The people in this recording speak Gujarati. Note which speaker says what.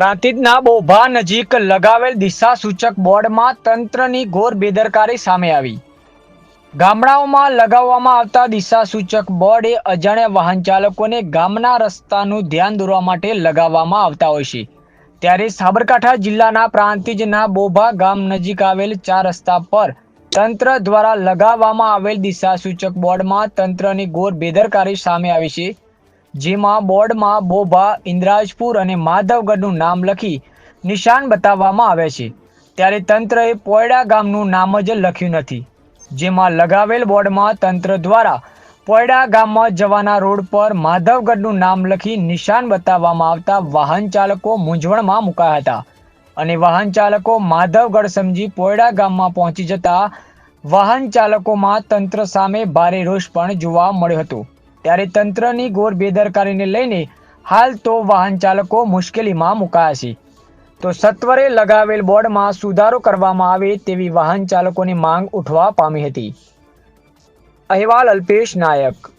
Speaker 1: પ્રાંતિજના બોભા નજીક લગાવેલ દિશા સૂચક બોર્ડમાં તંત્રની ઘોર બેદરકારી સામે આવી. ગામડાઓમાં લગાવવામાં આવતા દિશા સૂચક બોર્ડ એ અજાણ્યા વાહન ચાલકોને ગામના રસ્તાનું ધ્યાન દોરવા માટે લગાવવામાં આવતા હોય છે. ત્યારે સાબરકાંઠા જિલ્લાના પ્રાંતિજના બોભા ગામ નજીક આવેલ ચાર રસ્તા પર તંત્ર દ્વારા લગાવવામાં આવેલ દિશા સૂચક બોર્ડમાં તંત્રની ઘોર બેદરકારી સામે આવી છે. જેમાં બોર્ડમાં બોભા, ઇન્દ્રાજપુર અને માધવગઢનું નામ લખી નિશાન બતાવવામાં આવે છે. ત્યારે તંત્રએ પોયડા ગામનું નામ જ લખ્યું નથી. જેમાં લગાવેલ બોર્ડમાં તંત્ર દ્વારા પોયડા ગામમાં જવાના રોડ પર માધવગઢનું નામ લખી નિશાન બતાવવામાં આવતા વાહન ચાલકો મૂંઝવણમાં મુકાયા હતા. અને વાહન ચાલકો માધવગઢ સમજી પોયડા ગામમાં પહોંચી જતા વાહન ચાલકોમાં તંત્ર સામે ભારે રોષ પણ જોવા મળ્યો હતો. ત્યારે તંત્રની ઘોર બેદરકારીને લઈને હાલ તો વાહન ચાલકો મુશ્કેલીમાં મુકાયા છે. તો સત્વરે લગાવેલ બોર્ડમાં સુધારો કરવામાં આવે તેવી વાહન ચાલકોની માંગ ઉઠવા પામી હતી. અહેવાલ અલ્પેશ નાયક